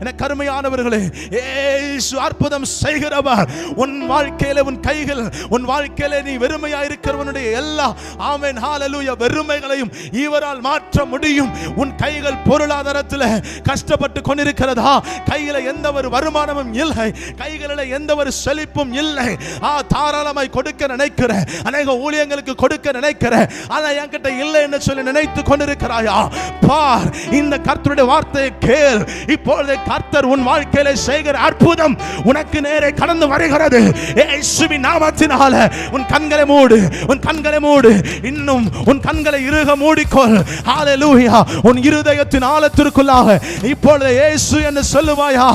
என கருமையானவர்களே ஏசு அற்புதம் செய்கிறவர். உன் வாழ்க்கையில உன் கைகள் உன் வாழ்க்கையில நீ வெறுமையா இருக்கிறவனுடைய எல்லா ஆமேன் ஹாலலூய வெறுமைகளையும் இவரால் மாற்ற முடியும். உன் கைகள் பொருளாதாரத்தில் கஷ்டப்பட்டு கொண்டிருக்கிறதா? கையில எந்த ஒரு வருமானமும் இல்லை. கைகளில் எந்த ஒரு செழிப்பும் இல்லை. ஆ தாராளமாய் கொடுக்க நினைக்கிற அநேக ஊழியங்களுக்கு கொடுக்க நினைக்கிற ஆனா என்கிட்ட இல்லை என்று சொல்லி நினைத்து கொண்டிருக்கிறாயா? பார் இந்த கர்த்தருடைய வார்த்தையை கேள். இப்பொழுது கர்த்தர் உன் வாழ்க்கையில செய்கிற அற்புதம் உனக்கு நேரே கடந்து வருகிறது. இயேசுவின் நாமத்தினால உன் கண்களை மூடு உன் கண்களை மூடு. இன்னும் உன் கண்களை இறுக மூடிக்கொள். ஹalleluya உன் இருதயத்தின் ஆழத்திற்குள்ளாக இப்பொழுது இயேசு என்று சொல்லுவாயா?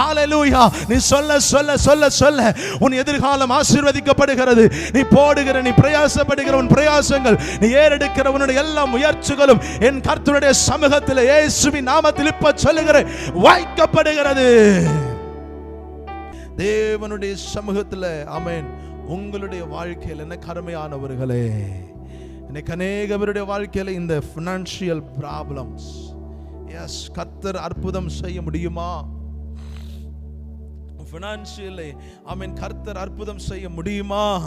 ஹalleluya நீ சொல்ல சொல்ல சொல்ல சொல்ல. உன் எதிர்காலம் ஆசீர்வதிக்கப்படுகிறது. நீ போடுகிற நீ பிரயாசப்படுகிற உன் பிரயாசங்கள் நீ ஏறெடுக்கிற உன்னுடைய எல்லா முயற்சிகளும் என் கர்த்தருடைய சமூகத்தில் இயேசுவின் நாமத்தில் இப்ப சொல்லுகிற வாய்க்கப்படுகிறது தேவனுடைய சமூகத்தில் அமேன் உங்களுடைய வாழ்க்கையில் என்ன கருமையானவர்களே. இன்னைக்கு அநேகவருடைய வாழ்க்கையில் இந்த ஃபினான்ஷியல் ப்ராப்ளம்ஸ் எஸ் கர்த்தர் அற்புதம் செய்ய முடியுமா? ஃபினான்ஷியலை ஆமென் கர்த்தர் அற்புதம் செய்ய முடியுமா?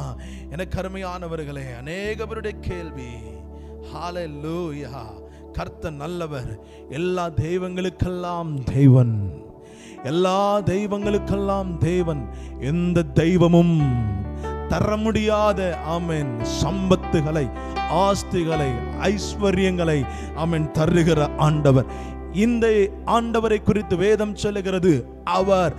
என கருமையானவர்களே அநேகவருடைய கேள்வி. ஹalleluya கர்த்த நல்லவர். எல்லா தெய்வங்களுக்கெல்லாம் தெய்வன் எல்லா தெய்வங்களுக்கெல்லாம் தேவன். எந்த தெய்வமும் தர முடியாத ஆமேன் சம்பத்துகளை ஆஸ்திகளை ஐஸ்வர்யங்களை ஆமேன் தருகிற ஆண்டவர். இந்த ஆண்டவரை குறித்து வேதம் சொல்லுகிறது. அவர்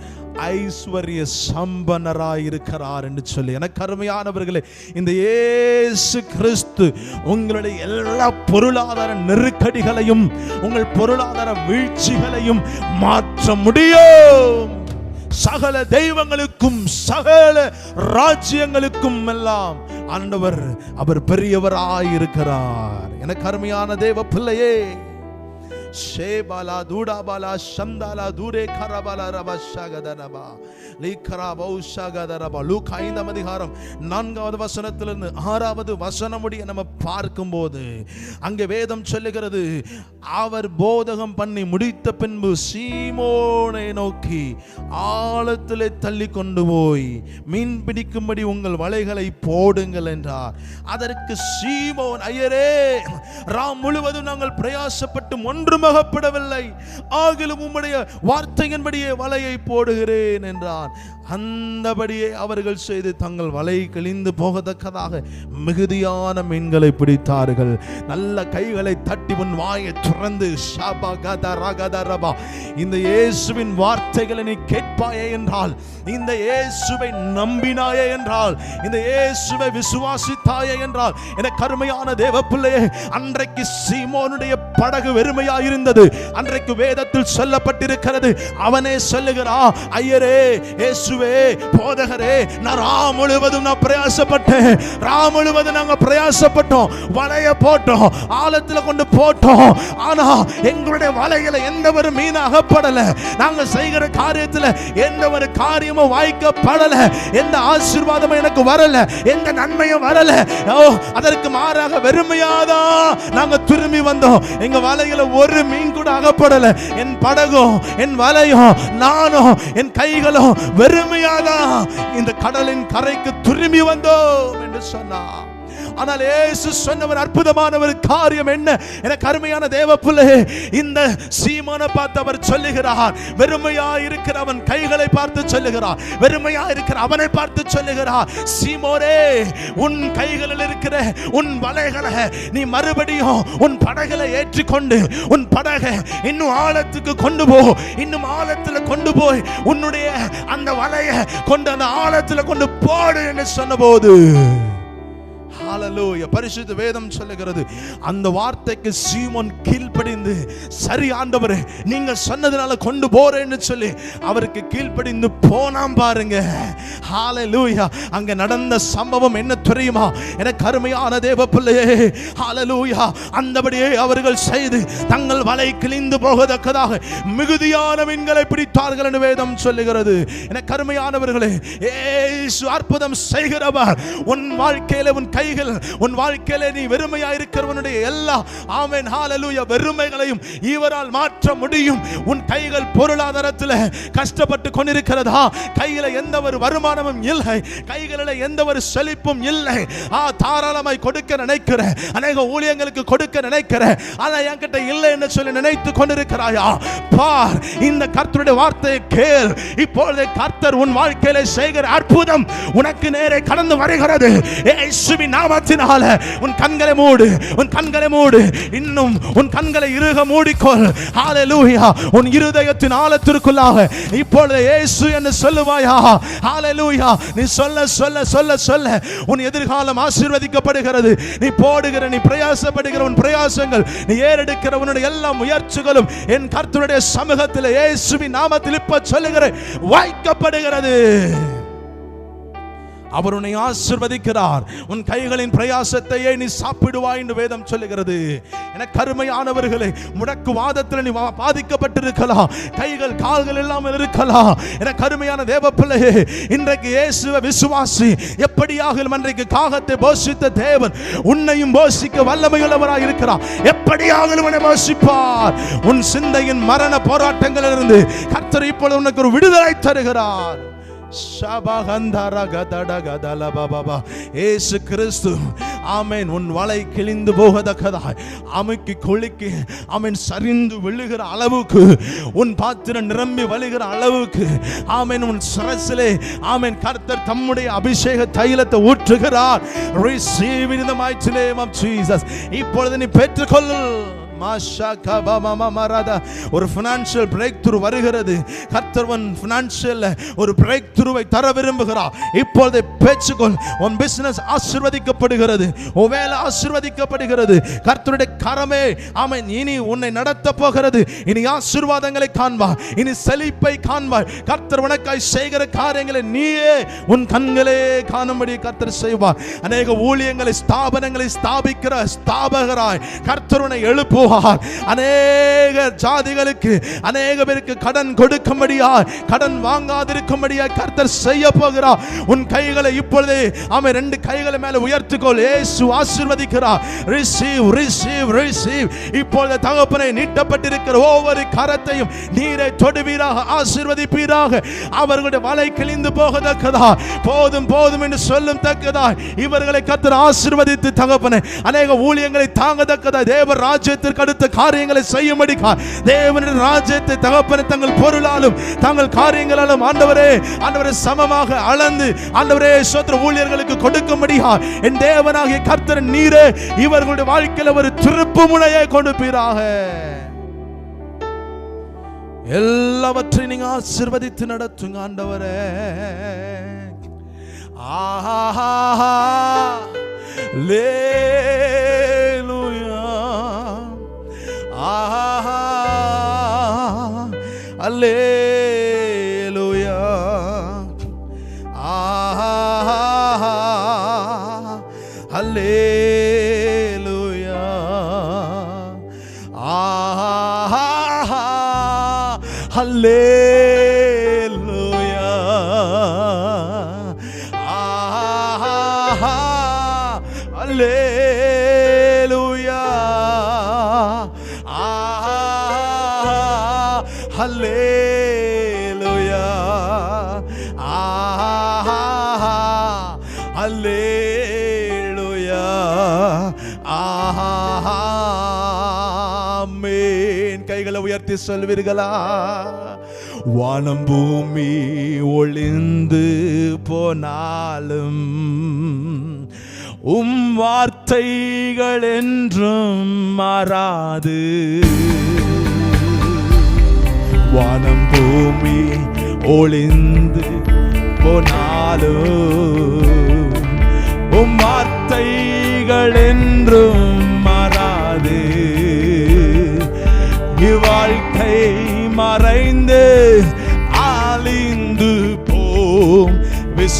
ஐஸ்வர்ய சம்பனராயிருக்கிறார் என்று சொல்லி. எனக்கு அருமையானவர்களே இந்த இயேசு கிறிஸ்து உங்களுடைய எல்லா பொருளாதார நெருக்கடிகளையும் உங்கள் பொருளாதார வீழ்ச்சிகளையும் மாற்ற முடியும். சகல தெய்வங்களுக்கும் சகல ராஜ்யங்களுக்கும் எல்லாம் ஆண்டவர் அவர் பெரியவராயிருக்கிறார். எனக்கு அருமையான தேவ பிள்ளையே. ஷேபாலா தூடாபாலா சந்தாலா தூரே கரபாலா ரபா ஷகதரபா லீக்கரா பௌஷகதரபா லூக் ஐந்தாம் அதிகாரம் நான்காவது வசனத்திலிருந்து ஆறாவது வசனம் நம்ம பார்க்கும்போது அங்கே வேதம் சொல்லுகிறது அவர் போதகம் பண்ணி முடித்த பின்பு சீமோனை நோக்கி ஆழத்திலே தள்ளி கொண்டு போய் மீன் பிடிக்கும்படி உங்கள் வலைகளை போடுங்கள் என்றார். அதற்கு சீமோன் ஐயரே ராம் முழுவதும் நாங்கள் பிரயாசப்பட்டு ஒன்றும் அகப்படவில்லை ஆகிலும் உம்முடைய வார்த்தையின்படியே வலையை போடுகிறேன் என்றான். அந்தபடியே அவர்கள் செய்து தங்கள் வலை கிழிந்து போகத்தக்கதாக மிகுதியான மீன்களை பிடித்தார்கள். நல்ல கைகளை தட்டி உன் வாயை துறந்து இந்த இயேசுவின் வார்த்தைகளை நீ கேட்பாயே என்றால் இந்த இயேசுவை நம்பினாயே என்றால் இந்த இயேசுவை விசுவாசித்தாயே என்றால் என கருமையான தேவ பிள்ளையே அன்றைக்கு சீமோனுடைய படகு வெறுமையா இருந்தது அன்றைக்கு வேதத்தில் சொல்லப்பட்டிருக்கிறது அவனே சொல்லுகிறா ஐயரே இயேசுவே போதகரே நான் ரா முழுவதும் நான் பிரயாசப்பட்டேன். ரா முழுவதும் நாங்க பிரயாசப்பட்டோம். வலைய போட்டோம். ஆழத்துல கொண்டு போட்டோம். ஆனா எங்களுடைய வலையில எந்த ஒரு மீன் அகப்படல நாங்க செய்கிற காரியத்துல எந்த ஒரு காரியமும் வாய்க்கப்படல. எந்த ஆசீர்வாதமும் எனக்கு வரல. எந்த நன்மையும் வரல. ஓ அதற்கு மாறாக வெறுமையாதான் நாங்க திரும்பி வந்தோம். எங்க வலையில ஒரு மீன் கூட அகப்படல. என் படகும் என் வலையும் நானும் என் கைகளும் வெறுமையாதான் இந்த கடலின் கரைக்கு திரும்பி வந்தோம் என்று சொன்னார். ஆனால் ஏசு சொன்னவர் அற்புதமான ஒரு காரியம் என்ன? எனக்கு அருமையான தேவ பிள்ளையே இந்த சீமானை பார்த்து அவர் சொல்லுகிறார். வெறுமையா இருக்கிற அவன் கைகளை பார்த்து சொல்லுகிறார். வெறுமையா இருக்கிற அவனை பார்த்து சொல்லுகிறார். சீமோரே உன் கைகளில் இருக்கிற உன் வலைகளை நீ மறுபடியும் உன் படகளை ஏற்றிக்கொண்டு உன் படகை இன்னும் ஆழத்துக்கு கொண்டு போ. இன்னும் ஆழத்துல கொண்டு போய் உன்னுடைய அந்த வலையை கொண்டு அந்த ஆழத்துல கொண்டு போடு என்று சொன்னபோது ஹalleluya பரிசுத்த வேதம் சொல்லுகிறது. அந்த வார்த்தைக்கு சீமோன் கீழ்ப்படிந்து சரி ஆண்டவரே நீங்க சொன்னதுனால கொண்டு போறேன்னு சொல்லி அவருக்கு கீழ்ப்படிந்து போனாம் பாருங்க. ஹalleluya அங்க நடந்த சம்பவம் என்ன தெரியுமா? எனக்கு அருமையான தேவ பிள்ளையே ஹalleluya அந்தபடியே அவர்கள் செய்து தங்கள் வலை கிழிந்து போகத்தக்கதாக மிகுதியான மீன்களை பிடித்தார்கள் என்று வேதம் சொல்லுகிறது. என கருமையானவர்களே ஏசு அற்புதம் செய்கிறவர். உன் வாழ்க்கையில உன் கைகள் நாட்கள் உன் வாழ்க்கையில நீ வெறுமையா இருக்கிறவனுடைய எல்லா ஆமேன் ஹாலலூய வெறுமைகளையும் இவரால் மாற்ற முடியும். உன் கைகள் பொருளாதாரத்தில் கஷ்டப்பட்டு கொண்டிருக்கிறதா? கையில எந்த ஒரு வருமானமும் இல்லை. கைகளில் எந்த ஒரு செழிப்பும் இல்லை. ஆ தாராளமாய் கொடுக்க நினைக்கிற அநேக ஊழியங்களுக்கு கொடுக்க நினைக்கிற ஆனா என்கிட்ட இல்லை என்று சொல்லி நினைத்து கொண்டிருக்கிறாயா? பார் இந்த கர்த்தருடைய வார்த்தையை கேள். இப்பொழுது கர்த்தர் உன் வாழ்க்கையில செய்கிற அற்புதம் உனக்கு நேரே கடந்து வருகிறது. இயேசுவின் நாமத்தினால உன் கண்களை மூடு உன் கண்களை மூடு. இன்னும் உன் கண்களை இருக மூடிக்கொள். ஹalleluya உன் இருதயத்தின் ஆழத்திற்குள்ளாக இப்பொழுது இயேசு என்று சொல்லுவாயா? ஹalleluya நீ சொல்ல சொல்ல சொல்ல சொல்ல. உன் எதிர்காலம் ஆசீர்வதிக்கப்படுகிறது. நீ போடுகிற நீ பிரயாசப்படுகிற உன் பிரயாசங்கள் நீ ஏறெடுக்கிற உன்னுடைய எல்லா முயற்சிகளும் என் கர்த்தருடைய சமூகத்தில் இயேசுவின் நாமத்தில் இப்ப சொல்லுகிற வாய்க்கப்படுகிறது அவர் உன்னை ஆசிர்வதிக்கிறார். உன் கைகளின் பிரயாசத்தையே நீ சாப்பிடுவாய் என்று வேதம் சொல்லுகிறது. என கருமையானவர்களே முடக்கு வாதத்தில் நீ வா- பாதிக்கப்பட்டிருக்கலாம். கைகள் கால்கள் இல்லாமல் இருக்கலாம். என கருமையான தேவ பிள்ளையே இன்றைக்கு இயேசுவ விசுவாசி எப்படியாக அன்றைக்கு காகத்தை போஷித்த தேவன் உன்னையும் போஷிக்க வல்லமையுள்ளவராக இருக்கிறார். எப்படியாக உன்னை போஷிப்பார். உன் சிந்தையின் மரண போராட்டங்களிலிருந்து கர்த்தர் இப்பொழுது உனக்கு ஒரு விடுதலை தருகிறார். ஏசு கிறிஸ்து ஆமென் உன் வலை கிழிந்து போகத்தக்கதாய் அமைக்கு கொழுக்கி ஆமென் சரிந்து விழுகிற அளவுக்கு உன் பாத்திரம் நிரம்பி வழிகிற அளவுக்கு ஆமென் உன் சரசிலே ஆமென் கர்த்தர் தம்முடைய அபிஷேக தைலத்தை ஊற்றுகிறார். Receive in the mighty இப்பொழுது நீ பெற்றுக்கொள். ஒரு ஃபினான்ஷியல் பிரேக் த்ரூ வருகிறது கர்த்தர்வன் ஃபினான்ஷியல் ஒரு பிரேக் த்ரூவை தர விரும்புகிறார் இப்பொழுது பேச்சுக்கொள். உன் பிசினஸ் ஆசிர்வதிக்கப்படுகிறது. உன் வேலை ஆசீர்வதிக்கப்படுகிறது. கர்த்தருடைய கரமே அவன் இனி உன்னை நடத்த போகிறது. இனி ஆசீர்வாதங்களை காண்பா. இனி செழிப்பை காண்பாய் கர்த்தர் உனக்காய் செய்கிற காரியங்களை நீயே உன் கண்களே காணும்படி கர்த்தர் செய்வார். அநேக ஊழியங்களை ஸ்தாபனங்களை ஸ்தாபிக்கிற ஸ்தாபகராய் கர்த்தர் உன்னை எழுப்புவார். அநேக ஜாதிகளுக்கு அநேக பேருக்கு கடன் கொடுக்கும்படியா கடன் வாங்காதிருக்கும்படியா கர்த்தர் செய்ய போகிறார் உன் கைகளை இப்பொழுது அவன் ரெண்டு கைகளை மேல உயர்த்துக்கொள். இயேசு ஆசீர்வதிக்கிறார். ரிசீவ் ரிசீவ் ரிசீவ் இப்பொழுது தகப்பனை நீட்டப்பட்டிருக்கிற ஒவ்வொரு கரத்தையும் நீரை தொடுவீராக ஆசீர்வதிப்பீராக. அவர்களுடைய வலை கிழிந்து போகத்தக்கதா? போதும் போதும் என்று சொல்லும் தக்கதா? இவர்களை கத்தர் ஆசீர்வதித்து தகப்பனை அநேக ஊழியங்களை தாங்கத்தக்கதா? தேவ ராஜ்யத்திற்கு அடுத்த காரியங்களை செய்யும்படி தேவனுடைய ராஜ்யத்தை தகப்பன தங்கள் பொருளாலும் தங்கள் காரியங்களாலும் ஆண்டவரே ஆண்டவரே சமமாக அளந்து ஆண்டவரே சோத்திர ஊழியர்களுக்கு கொடுக்கும்படியா என் தேவனாகிய கர்த்தர் நீரே இவர்களுடைய வாழ்க்கையில் ஒரு திருப்பு முனையை கொடுப்பீராக எல்லாவற்றையும் நீங்க ஆசிர்வதித்து நடத்துங்க ஆண்டவரே. ஆஹா. லே ஆஹா அல்லேலுயா ஆஹா அல்லேலுயா ஆஹா அல்லேலுயா ஆஹா கைகளை உயர்த்தி சொல்வீர்களா? வானம் பூமி ஒளிந்து போனாலும் உம் வார்த்தைகள் என்றும் மாறாது. வானம் பூமி ஒளிந்து போனாலும்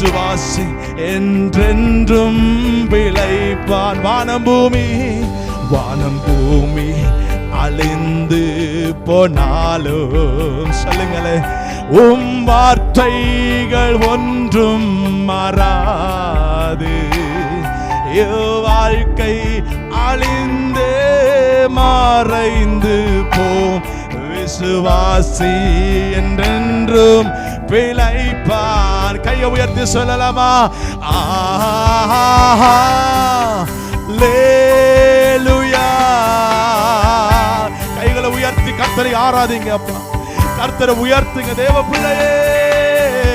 விசுவாசி என்றென்றும் விளைப்பான். வானம் பூமி வானம் பூமி அழிந்து போனாலும் சொல்லுங்களே உம் வார்த்தைகள் ஒன்றும் மாறாது. வாழ்க்கை அழிந்து மறைந்து போம். விசுவாசி என்றென்றும் பிழைப்பான் கையை உயர்த்தி சொல்லலாமா? ஆஹா. லேலுயா கைகளை உயர்த்தி கர்த்தரை ஆராதிங்க அப்பா. கர்த்தரை உயர்த்துங்க தேவ பிள்ளையே.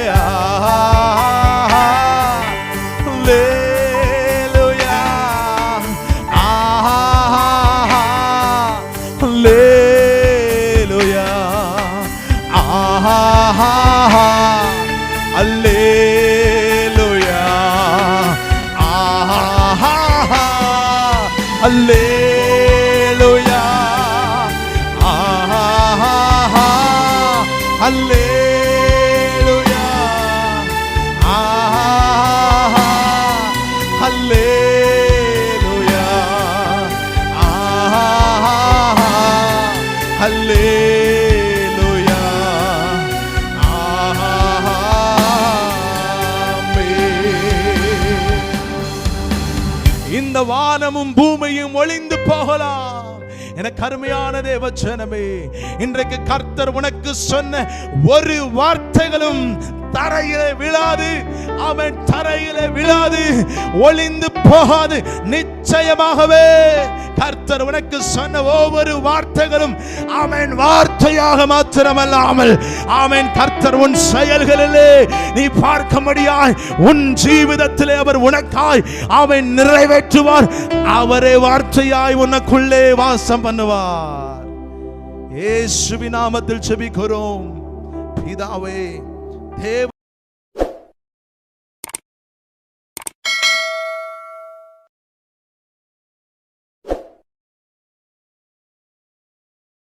ஆஹா. லேலுயா ha, லேலுயா ஆஹா. போலாம் போகலாம். எனக்கு அருமையான தேவச்சனமே இன்றைக்கு கர்த்தர் உனக்கு சொன்ன ஒரு வார்த்தைகளும் தரையிலே விழாது. அவன் தரையிலே விழாது. ஒளிந்து போகாது. நிச்சயமாகவே கர்த்தர் உனக்கு சொன்ன ஒவ்வொரு வார்த்தைகளும் அவன் வார்த்தையாக மாத்திரமல்லாமல் அவன் கர்த்தர் உன் செயல்களிலே நீ பார்க்க முடியாய் உன் ஜீவிதத்திலே அவர் உனக்காய் அவன் நிறைவேற்றுவார். அவரே வார்த்தையாய் உனக்குள்ளே வாசம் பண்ணுவார். ஏசுவி நாமத்தில் செபிக்கிறோம். பிதாவே தேவ